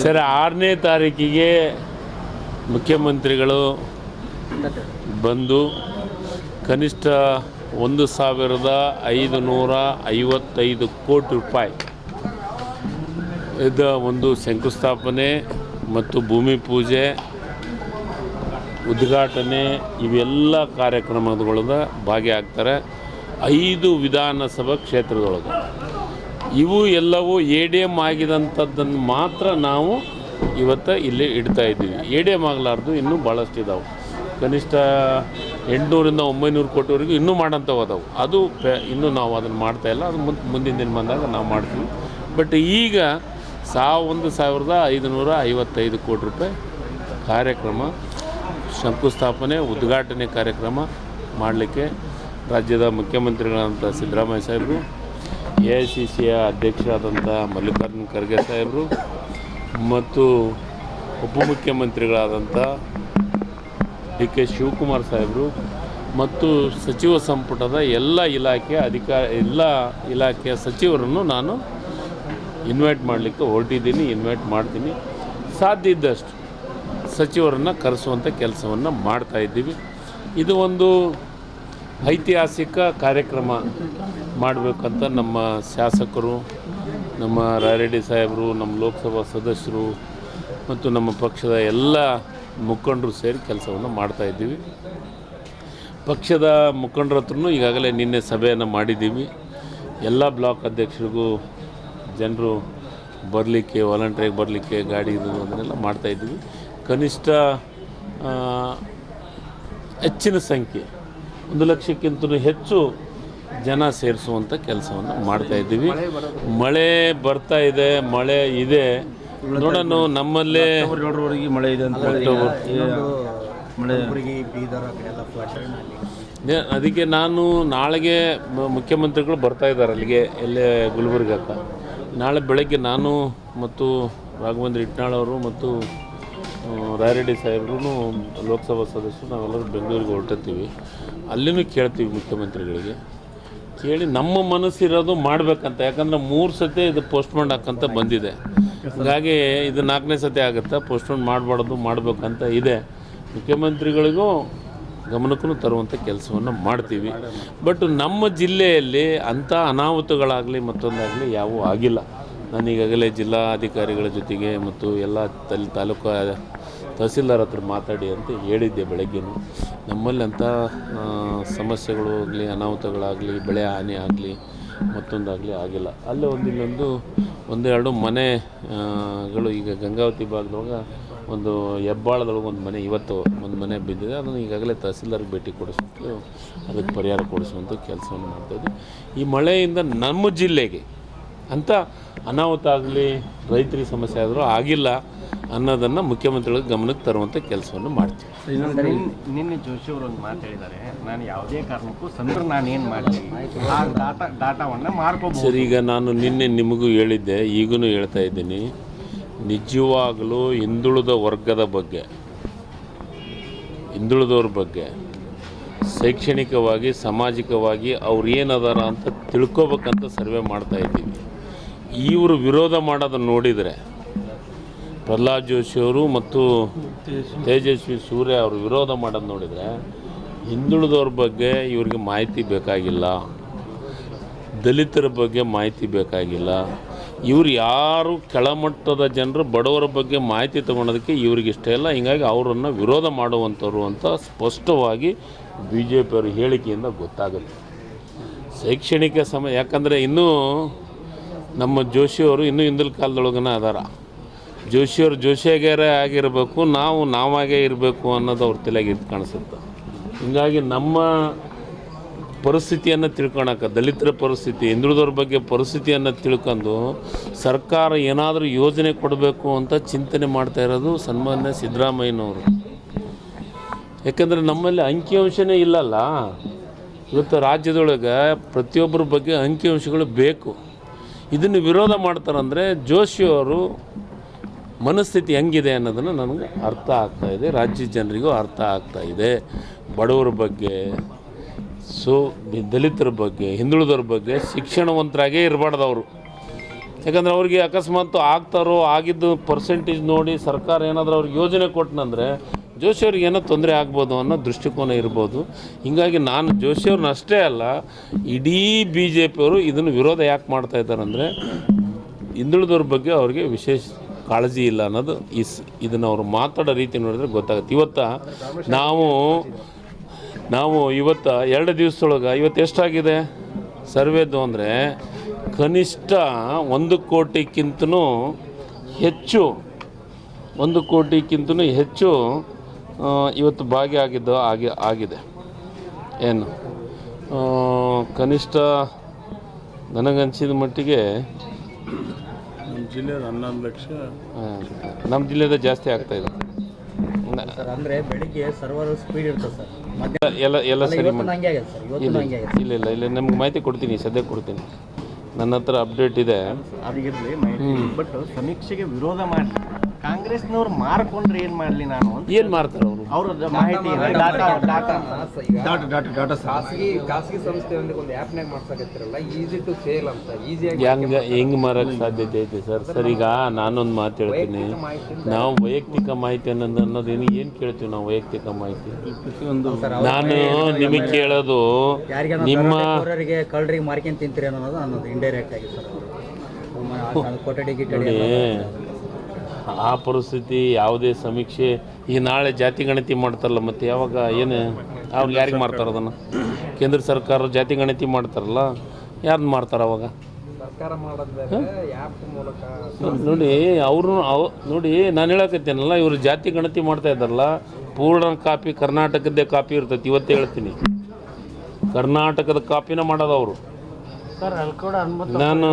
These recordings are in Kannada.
ಸರ್, ಆರನೇ ತಾರೀಕಿಗೆ ಮುಖ್ಯಮಂತ್ರಿಗಳು ಬಂದು ಕನಿಷ್ಠ ಒಂದು ಸಾವಿರದ ಐದು ನೂರ ಐವತ್ತೈದು ಕೋಟಿ ರೂಪಾಯಿ ಇದ ಒಂದು ಶಂಕುಸ್ಥಾಪನೆ ಮತ್ತು ಭೂಮಿ ಪೂಜೆ, ಉದ್ಘಾಟನೆ ಇವೆಲ್ಲ ಕಾರ್ಯಕ್ರಮಗಳದ ಭಾಗಿಯಾಗ್ತಾರೆ. ಐದು ವಿಧಾನಸಭಾ ಕ್ಷೇತ್ರದೊಳಗೆ. ಇವು ಎಲ್ಲವೂ ಎ ಡಿ ಎಂ ಆಗಿದಂಥದ್ದನ್ನು ಮಾತ್ರ ನಾವು ಇವತ್ತು ಇಲ್ಲಿ ಇಡ್ತಾ ಇದ್ದೀವಿ. ಎ ಡಿ ಎಂ ಆಗಲಾರ್ದು ಇನ್ನೂ ಭಾಳಷ್ಟು ಇದಾವೆ. ಕನಿಷ್ಠ ಎಂಟುನೂರಿಂದ ಒಂಬೈನೂರು ಕೋಟಿವರೆಗೂ ಇನ್ನೂ ಮಾಡೋಂಥವು ಅದಾವೆ ಅದು ಇನ್ನೂ ನಾವು ಅದನ್ನು ಮಾಡ್ತಾ ಇಲ್ಲ. ಅದು ಮುಂದೆ, ಮುಂದಿನ ದಿನ ಬಂದಾಗ ನಾವು ಮಾಡ್ತೀವಿ. ಬಟ್ ಈಗ ಸಾ ಒಂದು ಸಾವಿರದ ಐದುನೂರ ಐವತ್ತೈದು ಕೋಟಿ ರೂಪಾಯಿ ಕಾರ್ಯಕ್ರಮ, ಶಂಕುಸ್ಥಾಪನೆ, ಉದ್ಘಾಟನೆ ಕಾರ್ಯಕ್ರಮ ಮಾಡಲಿಕ್ಕೆ ರಾಜ್ಯದ ಮುಖ್ಯಮಂತ್ರಿಗಳಾದಂಥ ಸಿದ್ದರಾಮಯ್ಯ ಸಾಹೇಬರು ಎ ಐ ಸಿ ಸಿಯ ಅಧ್ಯಕ್ಷರಾದಂಥ ಮಲ್ಲಿಕಾರ್ಜುನ ಖರ್ಗೆ ಸಾಹೇಬರು ಮತ್ತು ಉಪಮುಖ್ಯಮಂತ್ರಿಗಳಾದಂಥ ಡಿ ಕೆ ಶಿವಕುಮಾರ್ ಸಾಹೇಬರು ಮತ್ತು ಸಚಿವ ಸಂಪುಟದ ಎಲ್ಲ ಇಲಾಖೆಯ ಅಧಿಕಾರ ಎಲ್ಲ ಇಲಾಖೆಯ ಸಚಿವರನ್ನು ನಾನು ಇನ್ವೈಟ್ ಮಾಡಲಿಕ್ಕೆ ಹೊರಟಿದ್ದೀನಿ, ಇನ್ವೈಟ್ ಮಾಡ್ತೀನಿ. ಸಾಧ್ಯ ಇದ್ದಷ್ಟು ಸಚಿವರನ್ನು ಕರೆಸುವಂಥ ಕೆಲಸವನ್ನು ಮಾಡ್ತಾಯಿದ್ದೀವಿ ಇದು ಒಂದು ಐತಿಹಾಸಿಕ ಕಾರ್ಯಕ್ರಮ ಮಾಡಬೇಕಂತ ನಮ್ಮ ಶಾಸಕರು, ನಮ್ಮ ರಾಯರೆಡ್ಡಿ ಸಾಹೇಬರು, ನಮ್ಮ ಲೋಕಸಭಾ ಸದಸ್ಯರು ಮತ್ತು ನಮ್ಮ ಪಕ್ಷದ ಎಲ್ಲ ಮುಖಂಡರು ಸೇರಿ ಕೆಲಸವನ್ನು ಮಾಡ್ತಾಯಿದ್ದೀವಿ ಪಕ್ಷದ ಮುಖಂಡರ ಹತ್ರನೂ ಈಗಾಗಲೇ ನಿನ್ನೆ ಸಭೆಯನ್ನು ಮಾಡಿದ್ದೀವಿ. ಎಲ್ಲ ಬ್ಲಾಕ್ ಅಧ್ಯಕ್ಷರಿಗೂ ಜನರು ಬರಲಿಕ್ಕೆ ವಾಲಂಟ್ರಿಯಾಗಿ ಬರಲಿಕ್ಕೆ, ಗಾಡಿ ಇರೋದು ಅದನ್ನೆಲ್ಲ ಮಾಡ್ತಾಯಿದ್ದೀವಿ ಕನಿಷ್ಠ ಹೆಚ್ಚಿನ ಸಂಖ್ಯೆ ಒಂದು ಲಕ್ಷಕ್ಕಿಂತ ಹೆಚ್ಚು ಜನ ಸೇರಿಸುವಂಥ ಕೆಲಸವನ್ನು ಮಾಡ್ತಾ ಇದ್ದೀವಿ. ಮಳೆ ಬರ್ತಾ ಇದೆ ಮಳೆ ಇದೆ. ನೋಡೋಣ ನಮ್ಮಲ್ಲೇ ಮಳೆ ಇದೆ ಅಂತ ಅದಕ್ಕೆ ನಾನು ನಾಳೆಗೆ ಮುಖ್ಯಮಂತ್ರಿಗಳು ಬರ್ತಾ ಇದ್ದಾರೆ ಅಲ್ಲಿಗೆ ಎಲ್ಲೇ ಗುಲ್ಬರ್ಗಕ್ಕೆ. ನಾಳೆ ಬೆಳಗ್ಗೆ ನಾನು ಮತ್ತು ರಾಘವೇಂದ್ರ ಇಟ್ನಾಳ್ ಅವರು ಮತ್ತು ರಾಯರೆಡ್ಡಿ ಸಾಹೇಬ್ರು ಲೋಕಸಭಾ ಸದಸ್ಯರು ನಾವೆಲ್ಲರೂ ಬೆಂಗಳೂರಿಗೆ ಹೊರಟಿರ್ತೀವಿ ಅಲ್ಲಿನೂ ಕೇಳ್ತೀವಿ ಮುಖ್ಯಮಂತ್ರಿಗಳಿಗೆ. ಕೇಳಿ ನಮ್ಮ ಮನಸ್ಸಿರೋದು ಮಾಡಬೇಕಂತ, ಯಾಕಂದ್ರೆ ಮೂರು ಸತಿ ಇದು ಪೋಸ್ಟ್ಪೋನ್ ಹಾಕಂತ ಬಂದಿದೆ. ಹಾಗಾಗಿ ಇದು ನಾಲ್ಕನೇ ಸತಿ ಆಗುತ್ತೆ ಪೋಸ್ಟ್ಪೋನ್ ಮಾಡಬಾರ್ದು, ಮಾಡಬೇಕಂತ ಇದೆ. ಮುಖ್ಯಮಂತ್ರಿಗಳಿಗೂ ಗಮನಕ್ಕೂ ತರುವಂಥ ಕೆಲಸವನ್ನು ಮಾಡ್ತೀವಿ. ಬಟ್ ನಮ್ಮ ಜಿಲ್ಲೆಯಲ್ಲಿ ಅಂಥ ಅನಾಹುತಗಳಾಗಲಿ ಮತ್ತೊಂದಾಗಲಿ ಯಾವೂ ಆಗಿಲ್ಲ. ನಾನು ಈಗಾಗಲೇ ಜಿಲ್ಲಾಧಿಕಾರಿಗಳ ಜೊತೆಗೆ ಮತ್ತು ಎಲ್ಲ ತಲ್ ತಾಲೂಕು ತಹಸೀಲ್ದಾರ್ ಹತ್ರ ಮಾತಾಡಿ ಅಂತ ಹೇಳಿದ್ದೆ ಬೆಳಗ್ಗೆನೂ. ನಮ್ಮಲ್ಲಿ ಅಂಥ ಆ, ಸಮಸ್ಯೆಗಳು ಆಗಲಿ ಅನಾಹುತಗಳಾಗಲಿ ಬೆಳೆ ಹಾನಿ ಆಗಲಿ ಮತ್ತೊಂದಾಗಲಿ ಆಗಿಲ್ಲ. ಅಲ್ಲೇ ಒಂದು ಇಲ್ಲೊಂದು ಒಂದೆರಡು ಮನೆಗಳು ಈಗ ಗಂಗಾವತಿ ಭಾಗದೊಳಗೆ ಒಂದು ಹೆಬ್ಬಾಳದೊಳಗೆ ಒಂದು ಮನೆ ಇವತ್ತು ಒಂದು ಮನೆ ಬಿದ್ದಿದೆ. ಅದನ್ನು ಈಗಾಗಲೇ ತಹಸೀಲ್ದಾರ್ಗೆ ಭೇಟಿ ಕೊಡಿಸ್ಬಿಟ್ಟು ಅದಕ್ಕೆ ಪರಿಹಾರ ಕೊಡಿಸುವಂಥ ಕೆಲಸವನ್ನು ಮಾಡ್ತಾಯಿದ್ವಿ ಈ ಮಳೆಯಿಂದ ನಮ್ಮ ಜಿಲ್ಲೆಗೆ ಅಂಥ ಅನಾಹುತ ಆಗಲಿ ರೈತರಿಗೆ ಸಮಸ್ಯೆ ಆದರೂ ಆಗಿಲ್ಲ. ಅನ್ನೋದನ್ನು ಮುಖ್ಯಮಂತ್ರಿಗಳ ಗಮನಕ್ಕೆ ತರುವಂಥ ಕೆಲಸವನ್ನು ಮಾಡ್ತೀವಿ. ನಿನ್ನೆ ನಿನ್ನೆ ಜೋಶಿ ಅವರು ಒಂದು ಮಾತು ಹೇಳಿದ್ದಾರೆ. ನಾನು ಯಾವುದೇ ಕಾರಣಕ್ಕೂ ಸಂದ್ರ ನಾನು ಏನು ಮಾಡ್ತೀನಿ ಆ ಡಾಟಾ ಡಾಟಾವನ್ನು ಮಾಡ್ಕೋಬಹುದು ಸರಿ ಈಗ ನಾನು ನಿನ್ನೆ ನಿಮಗೂ ಹೇಳಿದ್ದೆ ಈಗೂ ಹೇಳ್ತಾ ಇದ್ದೀನಿ. ನಿಜವಾಗಲೂ ಹಿಂದುಳಿದ ವರ್ಗದ ಬಗ್ಗೆ ಹಿಂದುಳಿದವ್ರ ಬಗ್ಗೆ ಶೈಕ್ಷಣಿಕವಾಗಿ ಸಾಮಾಜಿಕವಾಗಿ ಅವ್ರು ಏನದಾರ ಅಂತ ತಿಳ್ಕೊಬೇಕಂತ ಸರ್ವೆ ಮಾಡ್ತಾ ಇದ್ದೀವಿ ಇವರು ವಿರೋಧ ಮಾಡೋದನ್ನು ನೋಡಿದರೆ ಪ್ರಹ್ಲಾದ್ ಜೋಶಿಯವರು ಮತ್ತು ತೇಜಸ್ವಿ ಸೂರ್ಯ ಅವರು ವಿರೋಧ ಮಾಡೋದು ನೋಡಿದರೆ ಹಿಂದುಳಿದವ್ರ ಬಗ್ಗೆ ಇವ್ರಿಗೆ ಮಾಹಿತಿ ಬೇಕಾಗಿಲ್ಲ, ದಲಿತರ ಬಗ್ಗೆ ಮಾಹಿತಿ ಬೇಕಾಗಿಲ್ಲ. ಇವ್ರು ಯಾರು ಕೆಳಮಟ್ಟದ ಜನರು ಬಡವರ ಬಗ್ಗೆ ಮಾಹಿತಿ ತೊಗೊಳೋದಕ್ಕೆ ಇವ್ರಿಗೆ ಇಷ್ಟ ಇಲ್ಲ. ಹಿಂಗಾಗಿ ಅವರನ್ನು ವಿರೋಧ ಮಾಡುವಂಥವ್ರು ಅಂತ ಸ್ಪಷ್ಟವಾಗಿ ಬಿ ಜೆ ಪಿಯವ್ರ ಹೇಳಿಕೆಯಿಂದ ಗೊತ್ತಾಗುತ್ತೆ. ಶೈಕ್ಷಣಿಕ ಸಮ, ಯಾಕಂದರೆ ಇನ್ನೂ ನಮ್ಮ ಜೋಶಿಯವರು ಇನ್ನೂ ಹಿಂದಿನ ಕಾಲದೊಳಗನ ಅದಾರ. ಜೋಶಿಯವರು ಜೋಶಿಯಾಗ್ಯಾರೇ ಆಗಿರಬೇಕು, ನಾವು ನಾವಾಗೇ ಇರಬೇಕು ಅನ್ನೋದು ಅವ್ರ ತಲೆಗೆ ಇದು ಕಾಣಿಸುತ್ತೆ. ಹಿಂಗಾಗಿ ನಮ್ಮ ಪರಿಸ್ಥಿತಿಯನ್ನು ತಿಳ್ಕೊಳಕ್ಕೆ ದಲಿತರ ಪರಿಸ್ಥಿತಿ, ಹಿಂದುಳಿದವ್ರ ಬಗ್ಗೆ ಪರಿಸ್ಥಿತಿಯನ್ನು ತಿಳ್ಕೊಂಡು ಸರ್ಕಾರ ಏನಾದರೂ ಯೋಜನೆ ಕೊಡಬೇಕು ಅಂತ ಚಿಂತನೆ ಮಾಡ್ತಾ ಇರೋದು ಸನ್ಮಾನ್ಯ ಸಿದ್ದರಾಮಯ್ಯನವರು. ಯಾಕಂದರೆ ನಮ್ಮಲ್ಲಿ ಅಂಕಿಅಂಶನೇ ಇಲ್ಲಲ್ಲ. ಇವತ್ತು ರಾಜ್ಯದೊಳಗೆ ಪ್ರತಿಯೊಬ್ಬರ ಬಗ್ಗೆ ಅಂಕಿಅಂಶಗಳು ಬೇಕು. ಇದನ್ನು ವಿರೋಧ ಮಾಡ್ತಾರಂದರೆ ಜೋಶಿಯವರು ಮನಸ್ಥಿತಿ ಹೆಂಗಿದೆ ಅನ್ನೋದನ್ನು ನನಗೆ ಅರ್ಥ ಆಗ್ತಾ ಇದೆ. ರಾಜ್ಯ ಜನರಿಗೂ ಅರ್ಥ ಆಗ್ತಾ ಇದೆ. ಬಡವರ ಬಗ್ಗೆ, ಸೊ ದಲಿತರ ಬಗ್ಗೆ, ಹಿಂದುಳಿದವ್ರ ಬಗ್ಗೆ ಶಿಕ್ಷಣವಂತರಾಗೇ ಇರಬಾರ್ದು ಅವರು ಯಾಕಂದರೆ ಅವ್ರಿಗೆ ಅಕಸ್ಮಾತ್ ಆಗ್ತಾರೋ, ಆಗಿದ್ದು ಪರ್ಸೆಂಟೇಜ್ ನೋಡಿ ಸರ್ಕಾರ ಏನಾದರೂ ಅವ್ರಿಗೆ ಯೋಜನೆ ಕೊಟ್ಟನಂದರೆ ಜೋಶಿಯವ್ರಿಗೆ ಏನೋ ತೊಂದರೆ ಆಗ್ಬೋದು ಅನ್ನೋ ದೃಷ್ಟಿಕೋನ ಇರ್ಬೋದು. ಹೀಗಾಗಿ ನಾನು ಜೋಶಿಯವ್ರನ್ನ ಅಷ್ಟೇ ಅಲ್ಲ, ಇಡೀ ಬಿ ಜೆ ಪಿಯವರು ಇದನ್ನು ವಿರೋಧ ಯಾಕೆ ಮಾಡ್ತಾ ಇದ್ದಾರೆ ಅಂದರೆ ಹಿಂದುಳಿದವ್ರ ಬಗ್ಗೆ ಅವ್ರಿಗೆ ವಿಶೇಷ ಕಾಳಜಿ ಇಲ್ಲ ಅನ್ನೋದು ಇಸ್ ಇದನ್ನು ಅವರು ಮಾತಾಡೋ ರೀತಿ ನೋಡಿದ್ರೆ ಗೊತ್ತಾಗುತ್ತೆ. ಇವತ್ತು ನಾವು ನಾವು ಇವತ್ತು ಎರಡು ದಿವಸದೊಳಗೆ ಇವತ್ತು ಎಷ್ಟಾಗಿದೆ? ಸರ್ವೇದು ಅಂದರೆ ಕನಿಷ್ಠ ಒಂದು ಕೋಟಿಗಿಂತನೂ ಹೆಚ್ಚು, ಒಂದು ಕೋಟಿಗಿಂತನೂ ಹೆಚ್ಚು ಇವತ್ತು ಭಾಗಿಯಾಗಿದ್ದು ಆಗಿ, ಆಗಿದೆ. ಏನು? ಕನಿಷ್ಠ ನನಗನ್ಸಿದ ಮಟ್ಟಿಗೆ ನಮ್ಮ ಜಿಲ್ಲೆಯಲ್ಲಿ ಹನ್ನೊಂದು ಲಕ್ಷ. ನಮ್ಮ ಜಿಲ್ಲೆದ ಜಾಸ್ತಿ ಆಗ್ತಾ ಇದೆ ಸರ್? ಅಂದ್ರೆ ಬೆಳಿಗ್ಗೆ ಸರ್ವರ್ ಸ್ಪೀಡ್ ಇರ್ತದೆ ಸರ್. ಎಲ್ಲ ಎಲ್ಲ ಸರಿ ಇವತ್ತು ಮಾಡಿ. ಹಂಗೆ ಆಗಿದೆ ಸರ್. ಇವತ್ತು ಇಲ್ಲ ಹಂಗೆ ಇಲ್ಲ ಇಲ್ಲ ಇಲ್ಲ. ನಿಮ್ಗೆ ಮಾಹಿತಿ ಕೊಡ್ತೀನಿ ಸದ್ಯ ಕೊಡ್ತೀನಿ. ನನ್ನ ಹತ್ರ ಅಪ್ಡೇಟ್ ಇದೆ. ಅದಿಗಿರ್ಲಿ ಮಾಹಿತಿ ಬಟ್ ಸಮೀಕ್ಷೆಗೆ ವಿರೋಧ ಮಾಡಿ ಕಾಂಗ್ರೆಸ್ನವ್ರು ಮಾರ್ಕೊಂಡ್ರೆ ಏನ್ ಮಾಡ್ಲಿ ನಾನು ಅಂತ ಏನು ಮಾಡ್ತಾರೆ ಅವರು? ಅವ್ರ ಮಾಹಿತಿ data data data. Data data sir. ಖಾಸಗಿ ಖಾಸಗಿ ಸಂಸ್ಥೆಯೊಂದಿಗೆ ಒಂದು ಆ್ಯಪ್ನಾಗ ಮಾಡ್ಸಕತ್ತಿರಲ್ಲ ಈಸಿ ಟು ಸೇಲ್ ಅಂತ ಈಸಿಯಾಗಿ ಹೆಂಗೆ ಹೆಂಗ್ ಮಾರಕ್ಕೆ ಸಾಧ್ಯತೆ ಐತೆ ಸರ್? ಸರ್ ಈಗ ನಾನೊಂದು ಮಾತು ಹೇಳ್ತೀನಿ. ನಾವು ವೈಯಕ್ತಿಕ ಮಾಹಿತಿ ಅನ್ನೋದು ಅನ್ನೋದೇನು ಏನು ಕೇಳ್ತೀವಿ ನಾವು ವೈಯಕ್ತಿಕ ಮಾಹಿತಿ? ನಾನು ನಿಮಗೆ ಕೇಳೋದು ನಿಮ್ಮ ಕಳ್ಳರಿಗೆ ಮಾರ್ಕೊಂಡ್ ತಿಂತೀರಿ ಅನ್ನೋದು ಅನ್ನೋದು ಇಂಡೈರೆಕ್ಟ್ ಆಗಿ ಸರ್ ಕೊಠಡಿ ಗಿಟ್ಟಡಿ ಆ ಪರಿಸ್ಥಿತಿ ಯಾವುದೇ ಸಮೀಕ್ಷೆ ಈ ನಾಳೆ ಜಾತಿ ಗಣತಿ ಮಾಡ್ತಾರಲ್ಲ ಮತ್ತು ಯಾವಾಗ ಏನು? ಅವ್ರು ಯಾರಿಗೆ ಮಾಡ್ತಾರೆ ಅದನ್ನು? ಕೇಂದ್ರ ಸರ್ಕಾರ ಜಾತಿ ಗಣತಿ ಮಾಡ್ತಾರಲ್ಲ ಯಾರನ್ನ ಮಾಡ್ತಾರೆ ಅವಾಗ? ಸರ್ಕಾರ ಮಾಡೋದ್ ಬೇರೆ ಆ್ಯಪ್ ಮೂಲಕ ನೋಡಿ ಅವರು ಅವ್ ನೋಡಿ ನಾನು ಹೇಳಕತ್ತೇನಲ್ಲ ಇವರು ಜಾತಿ ಗಣತಿ ಮಾಡ್ತಾ ಇದ್ದಾರಲ್ಲ ಪೂರ್ಣ ಕಾಪಿ ಕರ್ನಾಟಕದ್ದೇ ಕಾಪಿ ಇರ್ತೈತಿ ಇವತ್ತೇ ಹೇಳ್ತೀನಿ. ಕರ್ನಾಟಕದ ಕಾಪಿನ ಮಾಡೋದು ಅವರು. ನಾನು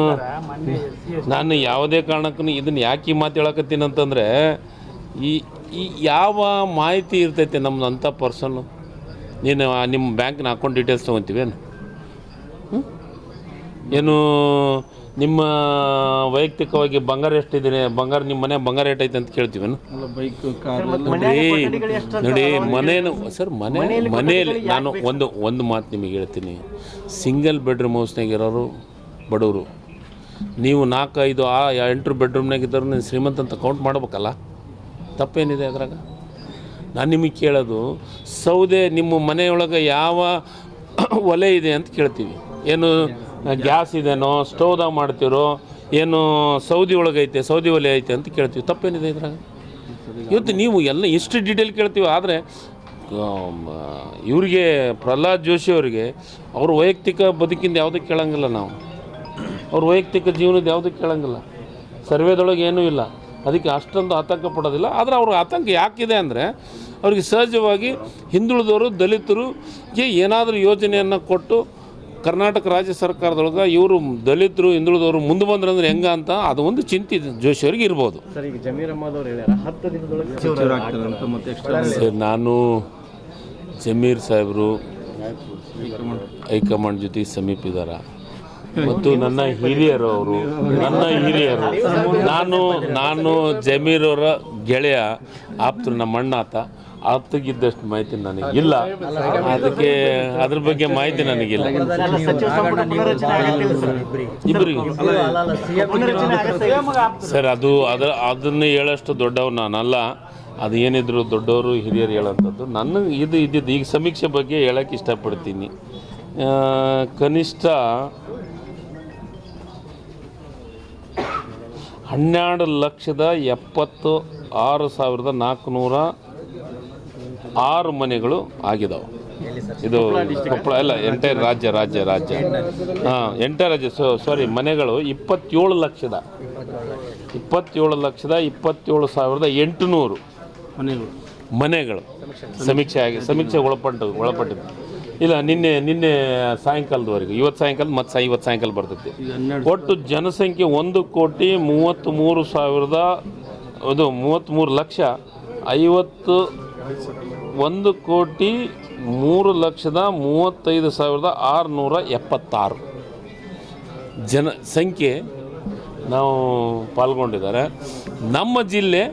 ನಾನು ಯಾವುದೇ ಕಾರಣಕ್ಕೂ ಇದನ್ನು ಯಾಕೆ ಈ ಮಾತು ಹೇಳಕತ್ತೀನಿ ಅಂತಂದರೆ ಈ ಈ ಯಾವ ಮಾಹಿತಿ ಇರ್ತೈತೆ ನಮ್ದು ಅಂಥ ಪರ್ಸನ್ನು ನೀನು ನಿಮ್ಮ ಬ್ಯಾಂಕ್ನ ಅಕೌಂಟ್ ಡೀಟೇಲ್ಸ್ ತೊಗೊತೀವೇನು? ಏನು ನಿಮ್ಮ ವೈಯಕ್ತಿಕವಾಗಿ ಬಂಗಾರ ಎಷ್ಟಿದೆ ಬಂಗಾರ ನಿಮ್ಮ ಮನೆ ಬಂಗಾರ ಏಟೈತೆ ಅಂತ ಕೇಳ್ತೀವಿ ಬೈಕ್ ನೋಡಿ ನೋಡಿ ಮನೇನು ಸರ್ ಮನೆ ಮನೆಯಲ್ಲಿ ನಾನು ಒಂದು ಒಂದು ಮಾತು ನಿಮಗೆ ಹೇಳ್ತೀನಿ. ಸಿಂಗಲ್ ಬೆಡ್ರೂಮ್ ಹೌಸ್ನಾಗ ಇರೋರು ಬಡವರು. ನೀವು ನಾಲ್ಕು ಐದು ಆ ಎಂಟು ಬೆಡ್ರೂಮ್ನಾಗ ಇದ್ದವ್ರು ನೀವು ಶ್ರೀಮಂತ ಅಂತ ಕೌಂಟ್ ಮಾಡ್ಬೇಕಲ್ಲ? ತಪ್ಪೇನಿದೆ ಅದ್ರಾಗ? ನಾನು ನಿಮಗೆ ಕೇಳೋದು ಸೌದೆ ನಿಮ್ಮ ಮನೆಯೊಳಗೆ ಯಾವ ಒಲೆ ಇದೆ ಅಂತ ಕೇಳ್ತೀವಿ. ಏನು ಗ್ಯಾಸ್ ಇದೆನೋ ಸ್ಟೌದಾಗ ಮಾಡ್ತೀರೋ ಏನು ಸೌದಿ ಒಳಗೈತೆ ಸೌದಿ ಒಲೆ ಐತೆ ಅಂತ ಕೇಳ್ತೀವಿ. ತಪ್ಪೇನಿದೆ ಇದ್ರಾಗ? ಇವತ್ತು ನೀವು ಎಲ್ಲ ಎಷ್ಟು ಡೀಟೇಲ್ ಕೇಳ್ತೀವಿ, ಆದರೆ ಇವ್ರಿಗೆ ಪ್ರಹ್ಲಾದ್ ಜೋಶಿ ಅವರಿಗೆ ಅವ್ರ ವೈಯಕ್ತಿಕ ಬದುಕಿಂದ ಯಾವುದಕ್ಕೆ ಕೇಳಂಗಿಲ್ಲ ನಾವು. ಅವ್ರ ವೈಯಕ್ತಿಕ ಜೀವನದ ಯಾವುದಕ್ಕೆ ಕೇಳಂಗಿಲ್ಲ. ಸರ್ವೇದೊಳಗೆ ಏನೂ ಇಲ್ಲ. ಅದಕ್ಕೆ ಅಷ್ಟೊಂದು ಆತಂಕ ಪಡೋದಿಲ್ಲ. ಆದರೆ ಅವ್ರ ಆತಂಕ ಯಾಕಿದೆ ಅಂದರೆ, ಅವ್ರಿಗೆ ಸಹಜವಾಗಿ ಹಿಂದುಳಿದವರು, ದಲಿತರು ಏನಾದರೂ ಯೋಜನೆಯನ್ನು ಕೊಟ್ಟು ಕರ್ನಾಟಕ ರಾಜ್ಯ ಸರ್ಕಾರದೊಳಗೆ ಇವರು ದಲಿತರು ಹಿಂದುಳಿದವರು ಮುಂದೆ ಬಂದ್ರೆ ಅಂದ್ರೆ ಹೆಂಗ ಅಂತ ಅದು ಒಂದು ಚಿಂತೆ ಜೋಶಿ ಅವ್ರಿಗೆ ಇರ್ಬೋದು. ಸರ್ ಈಗ ಜಮೀರ್ ಅಹಮದ್ ಅವ್ರು ಹೇಳ್ಯಾರ ದಿನದೊಳಗೆ ಸಚಿವರು ಆಗ್ತಾರೆ ಅಂತ ಮತ್ತೆ ಎಕ್ಸ್ಟ್ರಾ ಸರ್ ನಾನು ಜಮೀರ್ ಸಾಹೇಬರು ಹೈಕಮಾಂಡ್ ಜೊತೆ ಸಮೀಪ ಇದಾರ ಮತ್ತು ನನ್ನ ಹಿರಿಯರು ಅವರು ನನ್ನ ಹಿರಿಯರು ನಾನು ನಾನು ಜಮೀರ್ ಅವರ ಗೆಳೆಯ ಆಪ್ತರು ನಮ್ಮ ಅಣ್ಣ ಆತ. ಆಪ್ತಗಿದ್ದಷ್ಟು ಮಾಹಿತಿ ನನಗಿಲ್ಲ ಅದಕ್ಕೆ ಅದ್ರ ಬಗ್ಗೆ ಮಾಹಿತಿ ನನಗಿಲ್ಲ. ಸರ್, ಅದು ಅದ್ರ ಅದನ್ನು ಹೇಳೋಷ್ಟು ದೊಡ್ಡವ್ರು ನಾನಲ್ಲ. ಅದು ಏನಿದ್ರು ದೊಡ್ಡವರು ಹಿರಿಯರು ಹೇಳೋಂಥದ್ದು. ನನ್ನ ಇದು ಇದ್ದಿದ್ದು ಈಗ ಸಮೀಕ್ಷೆ ಬಗ್ಗೆ ಹೇಳೋಕ್ಕೆ ಇಷ್ಟಪಡ್ತೀನಿ. ಕನಿಷ್ಠ ಹನ್ನೆರಡು ಲಕ್ಷದ ಎಪ್ಪತ್ತು ಆರು ಸಾವಿರದ ನಾಲ್ಕುನೂರ ಆರು ಮನೆಗಳು ಆಗಿದಾವೆ. ಇದು ಕೊಪ್ಪಳ ಅಲ್ಲ? ಎಂಟೈರ್ ರಾಜ್ಯ ರಾಜ್ಯ ರಾಜ್ಯ. ಹಾಂ ಎಂಟೈರ್ ರಾಜ್ಯ. ಸೊ ಸಾರಿ ಮನೆಗಳು ಇಪ್ಪತ್ತೇಳು ಲಕ್ಷದ. ಇಪ್ಪತ್ತೇಳು ಲಕ್ಷದ ಇಪ್ಪತ್ತೇಳು ಸಾವಿರದ ಎಂಟುನೂರು ಮನೆಗಳು. ಮನೆಗಳು. ಸಮೀಕ್ಷೆ. ಆಗಿ ಸಮೀಕ್ಷೆ ಒಳಪಟ್ಟು ಒಳಪಟ್ಟಿದ್ದು ಇಲ್ಲ ನಿನ್ನೆ ನಿನ್ನೆ ಸಾಯಂಕಾಲದವರೆಗೆ ಇವತ್ತು ಸಾಯಂಕಾಲ ಮತ್ತು ಇವತ್ತು ಸಾಯಂಕಾಲ ಬರ್ತೈತಿ. ಒಟ್ಟು ಜನಸಂಖ್ಯೆ ಒಂದು ಕೋಟಿ ಮೂವತ್ತ್ಮೂರು ಸಾವಿರದ ಅದು ಮೂವತ್ತ್ಮೂರು ಲಕ್ಷ ಐವತ್ತು ಒಂದು ಕೋಟಿ ಮೂರು ಲಕ್ಷದ ಮೂವತ್ತೈದು ಸಾವಿರದ ಆರುನೂರ ಎಪ್ಪತ್ತಾರು ಜನ ಸಂಖ್ಯೆ ನಾವು ಪಾಲ್ಗೊಂಡಿದ್ದಾರೆ. ನಮ್ಮ ಜಿಲ್ಲೆ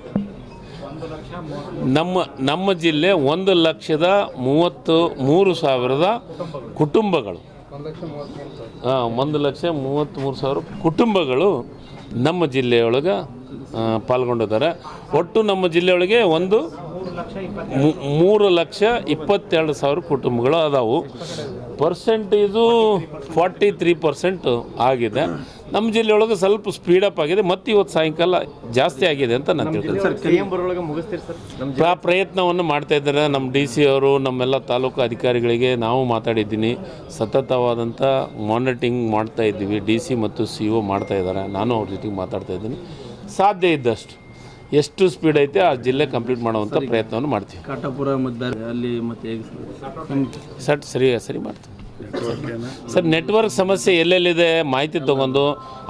ನಮ್ಮ ನಮ್ಮ ಜಿಲ್ಲೆ ಒಂದು ಲಕ್ಷದ ಮೂವತ್ತು, ಮೂರು ಸಾವಿರದ ಕುಟುಂಬಗಳು. ಹಾಂ, ಒಂದು ಲಕ್ಷ ಮೂವತ್ತ್ಮೂರು ಸಾವಿರ ಕುಟುಂಬಗಳು ನಮ್ಮ ಜಿಲ್ಲೆಯೊಳಗೆ ಪಾಲ್ಗೊಂಡಿದ್ದಾರೆ. ಒಟ್ಟು ನಮ್ಮ ಜಿಲ್ಲೆಯೊಳಗೆ ಒಂದು ಮೂರು ಲಕ್ಷ ಇಪ್ಪತ್ತೆರಡು ಸಾವಿರ ಕುಟುಂಬಗಳು ಅದಾವು. ಪರ್ಸೆಂಟೇಜು ಫಾರ್ಟಿ ತ್ರೀ ಪರ್ಸೆಂಟ್ ಆಗಿದೆ. ನಮ್ಮ ಜಿಲ್ಲೆಯೊಳಗೆ ಸ್ವಲ್ಪ ಸ್ಪೀಡಪ್ ಆಗಿದೆ. ಮತ್ತು ಇವತ್ತು ಸಾಯಂಕಾಲ ಜಾಸ್ತಿ ಆಗಿದೆ ಅಂತ ನಾನು ಆ ಪ್ರಯತ್ನವನ್ನು ಮಾಡ್ತಾ ಇದ್ದಾರೆ. ನಮ್ಮ ಡಿ ಸಿ ಅವರು ನಮ್ಮೆಲ್ಲ ತಾಲೂಕು ಅಧಿಕಾರಿಗಳಿಗೆ ನಾವು ಮಾತಾಡಿದ್ದೀನಿ. ಸತತವಾದಂಥ ಮಾನಿಟರಿಂಗ್ ಮಾಡ್ತಾ ಇದ್ದೀವಿ. ಡಿ ಸಿ ಮತ್ತು ಸಿ ಒ ಮಾಡ್ತಾ ಇದ್ದಾರೆ. ನಾನು ಅವ್ರ ಜೊತೆಗೆ ಮಾತಾಡ್ತಾ ಇದ್ದೀನಿ. ಸಾಧ್ಯ ಇದ್ದಷ್ಟು. ಎಷ್ಟು ಸ್ಪೀಡ್ ಐತೆ ಆ ಜಿಲ್ಲೆ ಕಂಪ್ಲೀಟ್ ಮಾಡುವಂಥ ಪ್ರಯತ್ನವನ್ನು ಮಾಡ್ತೀವಿ. ಕಾಟಾಪುರ ಮತ್ತು ಅಲ್ಲಿ ಮತ್ತೆ ಸರ್ ಸರಿ ಸರಿ ಮಾಡ್ತೀವಿ. ಸರ್ ನೆಟ್ವರ್ಕ್ ಸಮಸ್ಯೆ ಎಲ್ಲೆಲ್ಲಿದೆ? ಮಾಹಿತಿ ತಗೊಂಡು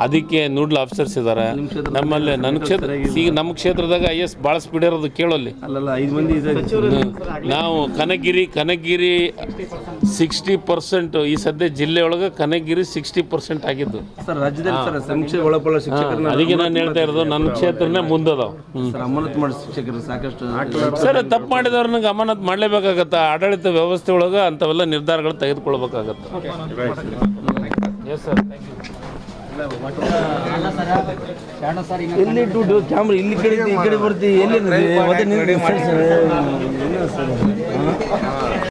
ಅದಕ್ಕೆ ನೂಡಲ್ ಆಫೀಸರ್ಸ್ ಇದ್ದಾರೆ ನಮ್ಮಲ್ಲಿ ನನ್ನ ಕ್ಷೇತ್ರ ಈಗ ನಮ್ಮ ಕ್ಷೇತ್ರದಾಗ ಐ ಎಸ್ ಭಾಳ ಸ್ಪೀಡ್ ಇರೋದು ಕೇಳಲ್ಲಿ. ನಾವು ಕನಗಿರಿ ಕನಗಿರಿ ಸಿಕ್ಸ್ಟಿ ಪರ್ಸೆಂಟ್ ಈ ಸದ್ಯ ಜಿಲ್ಲೆಯೊಳಗೆ ಕನಗಿರಿ ಸಿಕ್ಸ್ಟಿ ಪರ್ಸೆಂಟ್ ಆಗಿದ್ದು. ಅದಕ್ಕೆ ನಾನು ಹೇಳ್ತಾ ಇರೋದು ನನ್ನ ಕ್ಷೇತ್ರನೇ ಮುಂದದಾವ. ಸರ್ ತಪ್ಪು ಮಾಡಿದವ್ರ ನಂಗೆ ಸಾಕಷ್ಟು ಸರ್ ತಪ್ಪು ಮಾಡಿದವ್ರನ್ನ ಅಮಾನತ್ ಮಾಡಲೇಬೇಕಾಗತ್ತ? ಆಡಳಿತ ವ್ಯವಸ್ಥೆ ಒಳಗೆ ಅಂಥವೆಲ್ಲ ನಿರ್ಧಾರಗಳು ಎಸ್ ಸರ್ ಸರ್ ಈಗ ಎಲ್ಲಿ ಇಟ್ಟು ಕ್ಯಾಮ್ರಾ ಇಲ್ಲಿ ಕಡೆ ಈ ಕಡೆ ಬರ್ತಿ ಎಲ್ಲಿ